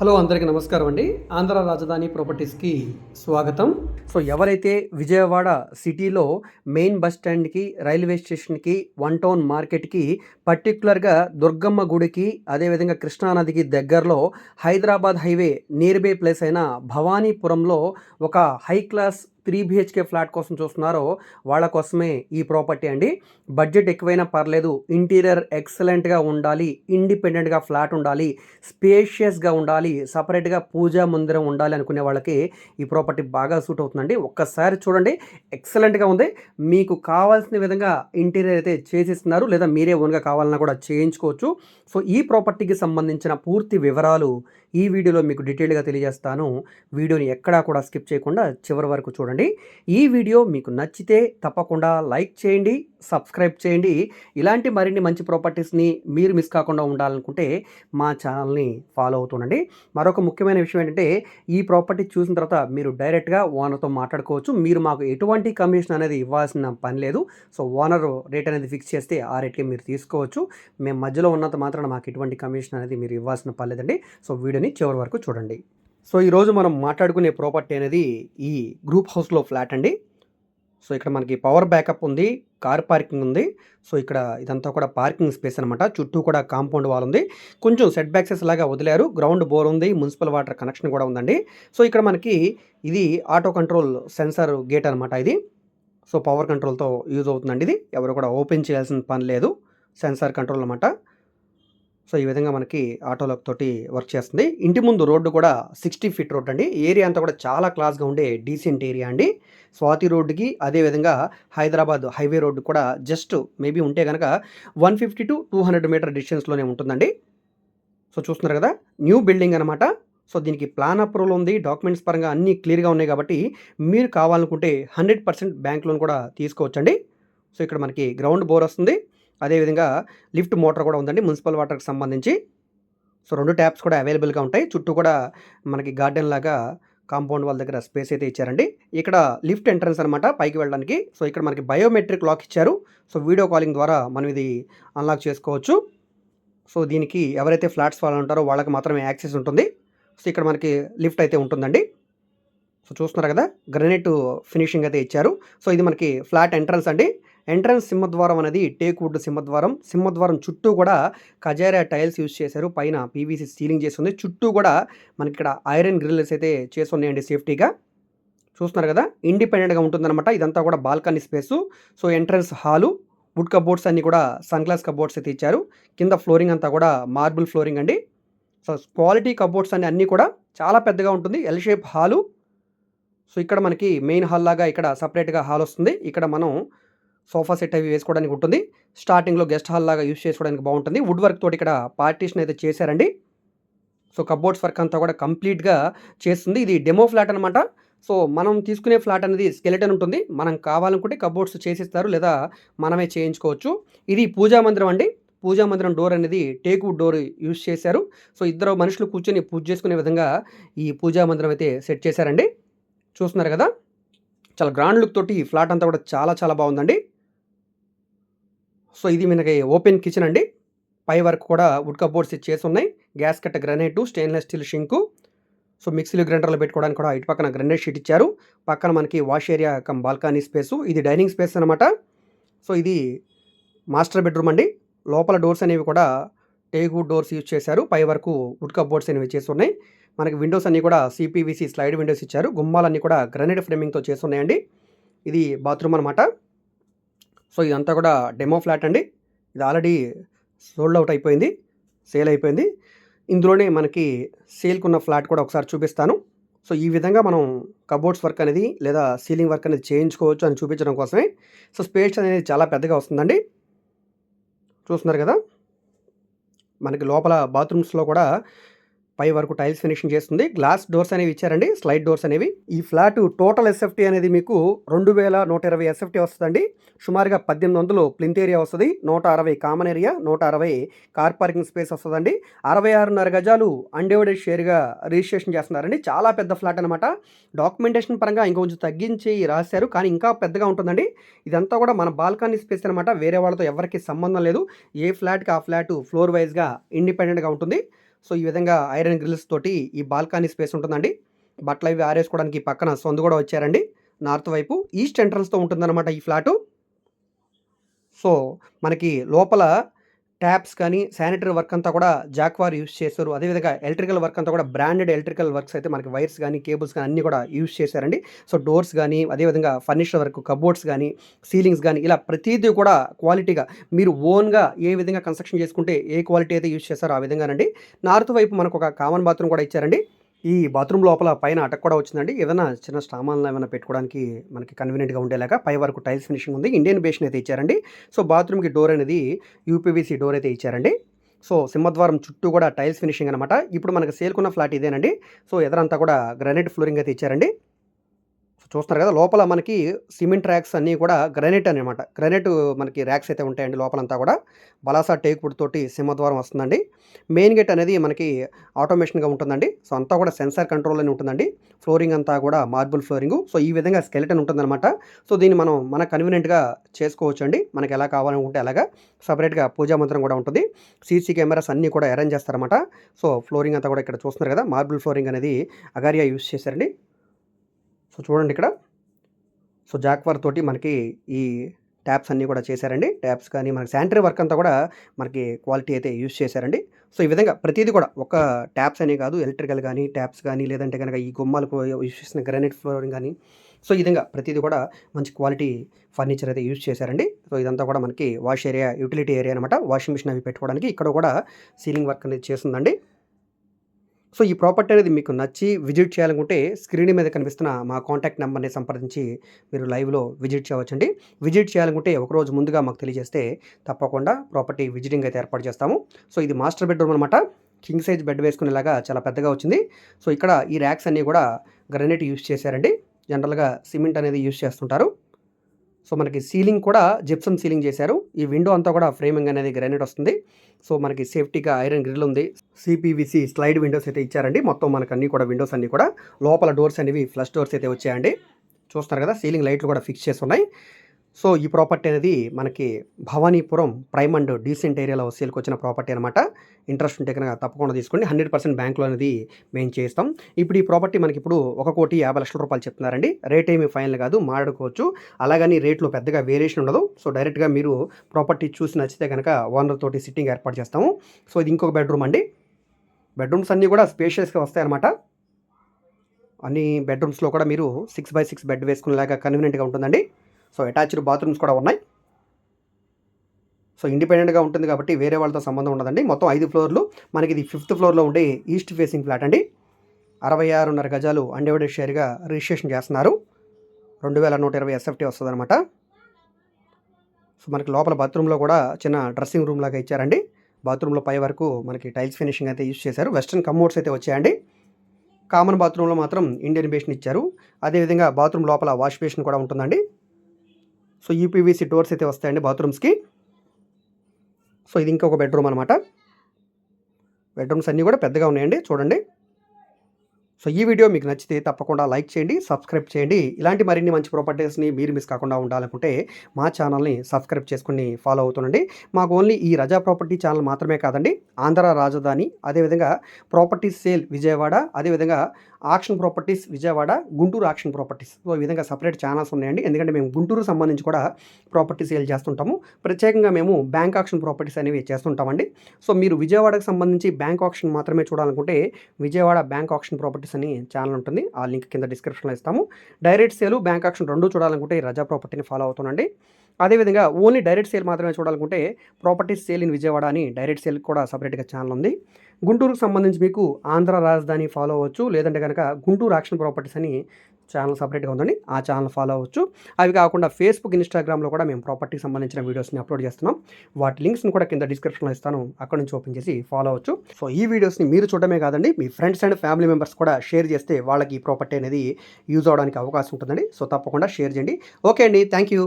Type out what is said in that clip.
Hello అందరికీ నమస్కారం అండి. ఆంధ్ర రాజధాని ప్రాపర్టీస్కి స్వాగతం. సో ఎవరైతే విజయవాడ సిటీలో మెయిన్ బస్ స్టాండ్కి రైల్వే స్టేషన్కి వన్ టౌన్ మార్కెట్కి పర్టికులర్గా దుర్గమ్మ గుడికి అదేవిధంగా కృష్ణానదికి దగ్గరలో Hyderabad highway near by place అయిన భవానీపురంలో ఒక high class three BHK flat కోసం చూస్తున్నారో వాళ్ళ కోసమే ఈ ప్రాపర్టీ అండి. బడ్జెట్ ఎక్కువైనా పర్లేదు. ఇంటీరియర్ ఎక్సలెంట్గా ఉండాలి. ఇండిపెండెంట్గా ఫ్లాట్ ఉండాలి. స్పేషియస్గా ఉండాలి. సపరేట్గా పూజా మందిరం ఉండాలి అనుకునే వాళ్ళకి ఈ ప్రాపర్టీ బాగా సూట్ అవుతుందండి. ఒక్కసారి చూడండి. ఎక్సలెంట్గా ఉంది. మీకు కావాల్సిన విధంగా ఇంటీరియర్ అయితే చేసిస్తున్నారు. లేదా మీరే ఓన్గా కావాలన్నా కూడా చేయించుకోవచ్చు. సో ఈ ప్రాపర్టీకి సంబంధించిన పూర్తి వివరాలు ఈ వీడియోలో మీకు డీటెయిల్గా తెలియజేస్తాను. వీడియోని ఎక్కడా కూడా స్కిప్ చేయకుండా చివరి వరకు చూడండి. ఈ వీడియో మీకు నచ్చితే తప్పకుండా లైక్ చేయండి సబ్స్క్రైబ్ చేయండి. ఇలాంటి మరిన్ని మంచి ప్రాపర్టీస్ని మీరు మిస్ కాకుండా ఉండాలనుకుంటే మా ఛానల్ని ఫాలో అవుతుండండి మరొక ముఖ్యమైన విషయం ఏంటంటే ఈ ప్రాపర్టీ చూసిన తర్వాత మీరు డైరెక్ట్గా ఓనర్తో మాట్లాడుకోవచ్చు. మీరు మాకు ఎటువంటి కమిషన్ అనేది ఇవ్వాల్సిన పని లేదు. సో ఓనర్ రేట్ అనేది ఫిక్స్ చేస్తే ఆ రేట్కి మీరు తీసుకోవచ్చు. మేము మధ్యలో ఉన్నంత మాత్రాన మాకు ఎటువంటి కమిషన్ అనేది మీరు ఇవ్వాల్సిన పని లేదండి. సో వీడియోని చివరి వరకు చూడండి. సో ఈరోజు మనం మాట్లాడుకునే ప్రాపర్టీ అనేది ఈ గ్రూప్ హౌస్లో ఫ్లాట్ అండి. సో ఇక్కడ మనకి పవర్ బ్యాకప్ ఉంది కార్ పార్కింగ్ ఉంది. సో ఇక్కడ ఇదంతా కూడా పార్కింగ్ స్పేస్ అనమాట చుట్టూ కూడా కాంపౌండ్ వాల్ ఉంది. కొంచెం సెట్ బ్యాక్సెస్ లాగా వదిలారు. గ్రౌండ్ బోర్ ఉంది మున్సిపల్ వాటర్ కనెక్షన్ కూడా ఉందండి. సో ఇక్కడ మనకి ఇది ఆటో కంట్రోల్ సెన్సార్ గేట్ అనమాట ఇది. సో పవర్ కంట్రోల్తో యూజ్ అవుతుందండి ఇది. ఎవరు కూడా ఓపెన్ చేయాల్సిన పని లేదు. సెన్సార్ కంట్రోల్ అనమాట సో ఈ విధంగా మనకి ఆటోలకు తోటి వర్క్ చేస్తుంది. ఇంటి ముందు రోడ్డు కూడా సిక్స్టీ ఫీట్ రోడ్ అండి. ఏరియా అంతా కూడా చాలా క్లాస్గా ఉండే డీసెంట్ ఏరియా అండి. స్వాతి రోడ్డుకి అదేవిధంగా హైదరాబాద్ హైవే రోడ్డు కూడా జస్ట్ మేబీ ఉంటే కనుక one fifty to two hundred meter డిస్టెన్స్లోనే ఉంటుందండి. సో చూస్తున్నారు కదా న్యూ బిల్డింగ్ అనమాట సో దీనికి ప్లాన్ అప్రూవల్ ఉంది. డాక్యుమెంట్స్ పరంగా అన్నీ క్లియర్గా ఉన్నాయి కాబట్టి మీరు కావాలనుకుంటే హండ్రెడ్ పర్సెంట్ బ్యాంక్ లోన్ కూడా తీసుకోవచ్చండి. సో ఇక్కడ మనకి గ్రౌండ్ బోర్ వస్తుంది. అదేవిధంగా లిఫ్ట్ మోటార్ కూడా ఉందండి. మున్సిపల్ వాటర్కి సంబంధించి. సో రెండు ట్యాప్స్ కూడా అవైలబుల్గా ఉంటాయి. చుట్టూ కూడా మనకి గార్డెన్ లాగా కాంపౌండ్ వాళ్ళ దగ్గర స్పేస్ అయితే ఇచ్చారండి. ఇక్కడ లిఫ్ట్ ఎంట్రన్స్ అనమాట పైకి వెళ్ళడానికి. సో ఇక్కడ మనకి బయోమెట్రిక్ లాక్ ఇచ్చారు. సో వీడియో కాలింగ్ ద్వారా మనం ఇది అన్లాక్ చేసుకోవచ్చు. సో దీనికి ఎవరైతే ఫ్లాట్స్ వాళ్ళు ఉంటారో వాళ్ళకి మాత్రమే యాక్సెస్ ఉంటుంది. సో ఇక్కడ మనకి లిఫ్ట్ అయితే ఉంటుందండి. సో చూస్తున్నారు కదా? గ్రనైట్ ఫినిషింగ్ అయితే ఇచ్చారు. సో ఇది మనకి ఫ్లాట్ ఎంట్రన్స్ అండి. ఎంట్రన్స్ సింహద్వారం అనేది టేక్వుడ్ సింహద్వారం. సింహద్వారం చుట్టూ కూడా కజారా టైల్స్ యూజ్ చేశారు. పైన పీవీసీ సీలింగ్ చేస్తుంది. చుట్టూ కూడా మనకి ఇక్కడ ఐరన్ గ్రిల్స్ అయితే చేసి ఉన్నాయండి సేఫ్టీగా. చూస్తున్నారు కదా? ఇండిపెండెంట్గా ఉంటుందన్నమాట. ఇదంతా కూడా balcony space. So entrance hall wood cupboards అన్నీ కూడా సన్ గ్లాస్ కబోర్డ్స్ అయితే ఇచ్చారు కింద ఫ్లోరింగ్ అంతా కూడా మార్బుల్ ఫ్లోరింగ్ అండి. సో క్వాలిటీ కబోర్డ్స్ అన్ని అన్నీ కూడా చాలా పెద్దగా ఉంటుంది. L shape hall. సో ఇక్కడ మనకి మెయిన్ హాల్ లాగా ఇక్కడ సపరేట్గా హాల్ వస్తుంది. ఇక్కడ మనం సోఫా సెట్ అవి వేసుకోవడానికి ఉంటుంది. స్టార్టింగ్లో గెస్ట్ హాల్ లాగా యూస్ చేసుకోవడానికి బాగుంటుంది. వుడ్ వర్క్ తోటి ఇక్కడ పార్టీషన్ అయితే చేశారండి. సో కబోర్డ్స్ వర్క్ అంతా కూడా కంప్లీట్గా చేస్తుంది. ఇది డెమో ఫ్లాట్ అనమాట సో మనం తీసుకునే ఫ్లాట్ అనేది స్కెలెటన్ ఉంటుంది. మనం కావాలనుకుంటే కబోర్డ్స్ చేసిస్తారు లేదా మనమే చేయించుకోవచ్చు. ఇది పూజా మందిరం అండి. పూజా మందిరం డోర్ అనేది టేక్ వుడ్ డోర్ యూస్ చేశారు. సో ఇద్దరు మనుషులు కూర్చొని పూజ చేసుకునే విధంగా ఈ పూజా మందిరం అయితే సెట్ చేశారండి. చూస్తున్నారు కదా? చాలా గ్రాండ్ లుక్ తోటి ఈ ఫ్లాట్ అంతా కూడా చాలా చాలా బాగుందండి. సో ఇది మనకి ఓపెన్ కిచెన్ అండి. పై వరకు కూడా వుడ్ కబోర్డ్స్ చేసి ఉన్నాయి గ్యాస్ కట్ట granite stainless steel sink. So మిక్సీలు గ్రైండర్లు పెట్టుకోవడానికి కూడా ఇటు పక్కన గ్రైండర్ షీట్ ఇచ్చారు. పక్కన మనకి wash area come balcony space. ఇది డైనింగ్ స్పేస్ అనమాట సో ఇది మాస్టర్ బెడ్రూమ్ అండి. లోపల డోర్స్ అనేవి కూడా టేగు డోర్స్ యూజ్ చేశారు. పై వరకు వుడ్ కబోర్డ్స్ అనేవి చేసి ఉన్నాయి మనకి విండోస్ అన్నీ కూడా సిపివిసి స్లైడ్ విండోస్ ఇచ్చారు. గుమ్మాలన్నీ కూడా గ్రనైట్ ఫ్రేమింగ్తో చేసి ఉన్నాయండి ఇది బాత్రూమ్ అనమాట సో ఇదంతా కూడా డెమో ఫ్లాట్ అండి. ఇది ఆల్రెడీ సోల్డ్ అవుట్ అయిపోయింది సేల్ అయిపోయింది. ఇందులోనే మనకి సేల్కున్న ఫ్లాట్ కూడా ఒకసారి చూపిస్తాను. సో ఈ విధంగా మనం కబోర్డ్స్ వర్క్ అనేది లేదా సీలింగ్ వర్క్ అనేది చేయించుకోవచ్చు అని చూపించడం కోసమే. సో స్పేస్ అనేది చాలా పెద్దగా వస్తుందండి. చూస్తున్నారు కదా? మనకి లోపల బాత్రూమ్స్లో కూడా పై వరకు టైల్స్ ఫినిషింగ్ చేస్తుంది. గ్లాస్ డోర్స్ అనేవి ఇచ్చారండి. స్లైడ్ డోర్స్ అనేవి. ఈ ఫ్లాట్ టోటల్ ఎస్ఎఫ్టీ అనేది మీకు రెండు వేల నూట ఇరవై ఎస్ఎఫ్టీ వస్తుందండి. సుమారుగా పద్దెనిమిది వందలు ప్లింత్ ఏరియా వస్తుంది. నూట అరవై కామన్ ఏరియా నూట అరవై కార్ పార్కింగ్ స్పేస్ వస్తుందండి. అరవై ఆరున్నర గజాలు అన్డివైడెడ్ షేర్గా రిజిస్ట్రేషన్ చేస్తున్నారండి. చాలా పెద్ద ఫ్లాట్ అనమాట డాక్యుమెంటేషన్ పరంగా ఇంకొంచెం తగ్గించి రాశారు. కానీ ఇంకా పెద్దగా ఉంటుందండి. ఇదంతా కూడా మన బాల్కనీ స్పేస్ అనమాట వేరే వాళ్ళతో ఎవరికి సంబంధం లేదు. ఏ ఫ్లాట్కి ఆ ఫ్లాట్ ఫ్లోర్ వైజ్గా ఇండిపెండెంట్గా ఉంటుంది. సో ఈ విధంగా ఐరన్ గ్రిల్స్ తోటి ఈ బాల్కనీ స్పేస్ ఉంటుందండి. బట్టలు అవి ఆరేసుకోవడానికి పక్కన సొందు కూడా వచ్చారండి. నార్త్ వైపు ఈస్ట్ ఎంట్రన్స్తో ఉంటుందన్నమాట ఈ ఫ్లాటు. సో మనకి లోపల ట్యాప్స్ కానీ శానిటరీ వర్క్ అంతా కూడా జాక్వార్ యూస్ చేశారు. అదేవిధంగా ఎలక్ట్రికల్ వర్క్ అంతా కూడా బ్రాండెడ్ ఎలక్ట్రికల్ వర్క్స్ అయితే మనకి వైర్స్ కానీ కేబుల్స్ కానీ అన్నీ కూడా యూస్ చేశారండి. సో డోర్స్ కానీ అదేవిధంగా ఫర్నిచర్ వర్క్ కబోర్డ్స్ కానీ సీలింగ్స్ కానీ ఇలా ప్రతిదీ కూడా క్వాలిటీగా మీరు ఓన్గా ఏ విధంగా కన్స్ట్రక్షన్ చేసుకుంటే ఏ క్వాలిటీ అయితే యూస్ చేస్తారో ఆ విధంగానండి. నార్త్ వైపు మనకు ఒక కామన్ బాత్రూమ్ కూడా ఇచ్చారండి. ఈ బాత్రూమ్ లోపల పైన అటక్ కూడా వచ్చిందండి. ఏదైనా చిన్న స్టామాన్లు ఏమైనా పెట్టుకోవడానికి మనకి కన్వీనియంట్గా ఉండేలాగా పై వరకు టైల్స్ ఫినిషింగ్ ఉంది. ఇండియన్ బేషన్ అయితే ఇచ్చారండి. సో బాత్రూమ్కి డోర్ అనేది యూపీవీసీ డోర్ అయితే ఇచ్చారండి. సో సింహద్వారం చుట్టూ కూడా టైల్స్ ఫినిషింగ్ అనమాట ఇప్పుడు మనకు సేల్కున్న ఫ్లాట్ ఇదేనండి. సో ఎదరంతా కూడా గ్రానైట్ ఫ్లోరింగ్ అయితే ఇచ్చారండి. చూస్తున్నారు కదా లోపల మనకి సిమెంట్ ర్యాక్స్ అన్నీ కూడా గ్రానైట్ అనమాట గ్రానైట్ మనకి ర్యాక్స్ అయితే ఉంటాయండి లోపలంతా కూడా. బలాసా టేక్ వుడ్ తోటి సింహద్వారం వస్తుందండి. మెయిన్ గేట్ అనేది మనకి ఆటోమేషన్గా ఉంటుందండి. సో అంతా కూడా సెన్సార్ కంట్రోల్ అని ఉంటుందండి. ఫ్లోరింగ్ అంతా కూడా మార్బుల్ ఫ్లోరింగ్. సో ఈ విధంగా స్కెలెటన్ ఉంటుందన్నమాట. సో దీన్ని మనం మన కన్వీనియంట్గా చేసుకోవచ్చు అండి మనకి ఎలా కావాలనుకుంటే అలాగా. సపరేట్గా పూజా మంత్రం కూడా ఉంటుంది. సీసీ కెమెరాస్ అన్నీ కూడా అరేంజ్ చేస్తారన్నమాట. సో ఫ్లోరింగ్ అంతా కూడా ఇక్కడ చూస్తున్నారు కదా మార్బుల్ ఫ్లోరింగ్ అనేది అగారియా యూస్ చేశారండి. సో చూడండి ఇక్కడ. సో జాక్వర్ తోటి మనకి ఈ ట్యాప్స్ అన్నీ కూడా చేశారండి. ట్యాప్స్ కానీ మనకి శానిటరీ వర్క్ అంతా కూడా మనకి క్వాలిటీ అయితే యూజ్ చేశారండి. సో ఈ విధంగా ప్రతిదీ కూడా ఒక ట్యాప్స్ అనే కాదు ఎలక్ట్రికల్ కానీ ట్యాప్స్ కానీ లేదంటే కనుక ఈ గుమ్మాలకు యూస్ చేసిన గ్రానైట్ ఫ్లోరింగ్ కానీ. సో ఈ విధంగా ప్రతిదీ కూడా మంచి క్వాలిటీ ఫర్నిచర్ అయితే యూజ్ చేశారండి. సో ఇదంతా కూడా మనకి వాష్ ఏరియా యూటిలిటీ ఏరియా అనమాట వాషింగ్ మిషన్ అవి పెట్టుకోవడానికి ఇక్కడ కూడా సీలింగ్ వర్క్ అనేది చేస్తుందండి. సో ఈ ప్రాపర్టీ అనేది మీకు నచ్చి విజిట్ చేయాలనుకుంటే స్క్రీన్ మీద కనిపిస్తున్న మా కాంటాక్ట్ నెంబర్ని సంప్రదించి మీరు లైవ్లో విజిట్ చేయవచ్చండి. విజిట్ చేయాలనుకుంటే ఒకరోజు ముందుగా మాకు తెలియజేస్తే తప్పకుండా ప్రాపర్టీ విజిటింగ్ అయితే ఏర్పాటు చేస్తాము. సో ఇది మాస్టర్ బెడ్రూమ్ అనమాట కింగ్ సైజ్ బెడ్ వేసుకునేలాగా చాలా పెద్దగా వచ్చింది. సో ఇక్కడ ఈ ర్యాక్స్ అన్నీ కూడా గ్రనైట్ యూస్ చేశారండి. జనరల్గా సిమెంట్ అనేది యూస్ చేస్తుంటారు. సో మనకి సీలింగ్ కూడా జిప్సమ్ సీలింగ్ చేశారు. ఈ విండో అంతా కూడా ఫ్రేమింగ్ అనేది గ్రానైట్ వస్తుంది. సో మనకి సేఫ్టీగా ఐరన్ గ్రిల్ ఉంది. సిపివిసి స్లైడ్ విండోస్ అయితే ఇచ్చారండి. మొత్తం మనకు అన్ని కూడా విండోస్ అన్ని కూడా. లోపల డోర్స్ అనేవి ఫ్లష్ డోర్స్ అయితే వచ్చాయండి. చూస్తున్నారు కదా సీలింగ్ లైట్లు కూడా ఫిక్స్ చేసి ఉన్నాయి. సో ఈ ప్రాపర్టీ అనేది మనకి భవానీపురం ప్రైమ్ అండ్ డీసెంట్ ఏరియాలో సేల్కి వచ్చిన ప్రాపర్టీ అనమాట ఇంట్రెస్ట్ ఉంటే కనుక తప్పకుండా తీసుకోండి. హండ్రెడ్ పర్సెంట్ బ్యాంకులో అనేది మేము చేస్తాం. ఇప్పుడు ఈ ప్రాపర్టీ మనకి ఇప్పుడు ఒక కోటి యాభై లక్షల రూపాయలు చెప్తున్నారండి. రేట్ ఏమి ఫైనల్ కాదు మాట్లాడుకోవచ్చు. అలాగని రేట్లో పెద్దగా వేరియేషన్ ఉండదు. సో డైరెక్ట్గా మీరు ప్రాపర్టీ చూసి నచ్చితే కనుక ఓనర్ తోటి సిట్టింగ్ ఏర్పాటు చేస్తాము. సో ఇది ఇంకొక బెడ్రూమ్ అండి. బెడ్రూమ్స్ అన్నీ కూడా స్పేషియస్గా వస్తాయన్నమాట అన్ని బెడ్రూమ్స్లో కూడా మీరు సిక్స్ బై సిక్స్ బెడ్ వేసుకునేలాగా కన్వీనియంట్గా ఉంటుందండి. సో అటాచ్డ్ బాత్రూమ్స్ కూడా ఉన్నాయి. సో ఇండిపెండెంట్గా ఉంటుంది కాబట్టి వేరే వాళ్ళతో సంబంధం ఉండదండి. మొత్తం ఐదు ఫ్లోర్లు. మనకి ఇది ఫిఫ్త్ ఫ్లోర్లో ఉండే ఈస్ట్ ఫేసింగ్ ఫ్లాట్ అండి. అరవై ఆరున్నర గజాలు అన్డివైడెడ్ షేర్గా రిజిస్ట్రేషన్ చేస్తున్నారు. రెండు వేల నూట ఇరవై ఎస్ఎఫ్టీ వస్తుంది అనమాట సో మనకి లోపల బాత్రూంలో కూడా చిన్న డ్రెస్సింగ్ రూమ్ లాగా ఇచ్చారండి. బాత్రూంలో పై వరకు మనకి టైల్స్ ఫినిషింగ్ అయితే యూజ్ చేశారు. వెస్ట్రన్ కమోడ్స్ అయితే వచ్చాయండి. కామన్ బాత్రూంలో మాత్రం ఇండియన్ బేషన్ ఇచ్చారు. అదేవిధంగా బాత్రూమ్ లోపల వాష్ బేషన్ కూడా ఉంటుందండి. సో యూపీవీసీ డోర్స్ అయితే వస్తాయండి బాత్రూమ్స్కి. సో ఇది ఇంకొక బెడ్రూమ్ అనమాట బెడ్రూమ్స్ అన్నీ కూడా పెద్దగా ఉన్నాయండి చూడండి. సో ఈ వీడియో మీకు నచ్చితే తప్పకుండా లైక్ చేయండి సబ్స్క్రైబ్ చేయండి. ఇలాంటి మరిన్ని మంచి ప్రాపర్టీస్ని మీరు మిస్ కాకుండా ఉండాలనుకుంటే మా ఛానల్ని సబ్స్క్రైబ్ చేసుకుని ఫాలో అవుతుండండి. మాకు ఓన్లీ ఈ రజా ప్రాపర్టీ ఛానల్ మాత్రమే కాదండి ఆంధ్ర రాజధాని అదేవిధంగా ప్రాపర్టీస్ సేల్ విజయవాడ అదేవిధంగా auction properties Vijayawada Guntur auction properties. So ఈ విధంగా సపరేట్ ఛానల్స్ ఉన్నాయండి. ఎందుకంటే మేము గుంటూరు సంబంధించి కూడా ప్రాపర్టీ సేల్ చేస్తుంటాము. ప్రత్యేకంగా మేము బ్యాంక్ ఆక్షన్ ప్రాపర్టీస్ అనేవి చేస్తుంటామండి. సో మీరు విజయవాడకు సంబంధించి బ్యాంక్ ఆక్షన్ మాత్రమే చూడాలనుకుంటే విజయవాడ బ్యాంక్ ఆక్షన్ ప్రాపర్టీస్ అని ఛానల్ ఉంటుంది. ఆ లింక్ కింద డిస్క్రిప్షన్లో ఇస్తాము. డైరెక్ట్ సేల్ బ్యాంక్ ఆక్షన్ రెండు చూడాలనుకుంటే రజా ప్రాపర్టీని ఫాలో అవుతానండి అదేవిధంగా ఓన్లీ డైరెక్ట్ సేల్ మాత్రమే చూడాలనుకుంటే ప్రాపర్టీస్ సేల్ ఇన్ విజయవాడ అని డైరెక్ట్ సేల్ కూడా సపరేట్గా ఛానల్ ఉంది. గుంటూరుకు సంబంధించి మీకు ఆంధ్ర రాజధాని ఫాలో అవ్వచ్చు లేదంటే కనుక గుంటూరు యాక్షన్ ప్రాపర్టీస్ అని ఛానల్ సపరేట్గా ఉందండి ఆ ఛానల్ ఫాలో అవ్వచ్చు. అవి కాకుండా ఫేస్బుక్ ఇన్స్టాగ్రామ్లో కూడా మేము ప్రాపర్టీకి సంబంధించిన వీడియోస్ని అప్లోడ్ చేస్తున్నాం. వాటి లింక్స్ని కూడా కింద డిస్క్రిప్షన్లో ఇస్తాను అక్కడ నుంచి ఓపెన్ చేసి ఫాలో అవ్వచ్చు. సో ఈ వీడియోస్ని మీరు చూడడమే కాదండి మీ ఫ్రెండ్స్ అండ్ ఫ్యామిలీ మెంబర్స్ కూడా షేర్ చేస్తే వాళ్ళకి ఈ ప్రాపర్టీ అనేది యూజ్ అవడానికి అవకాశం ఉంటుందండి. సో తప్పకుండా షేర్ చేయండి. ఓకే అండి థ్యాంక్ యూ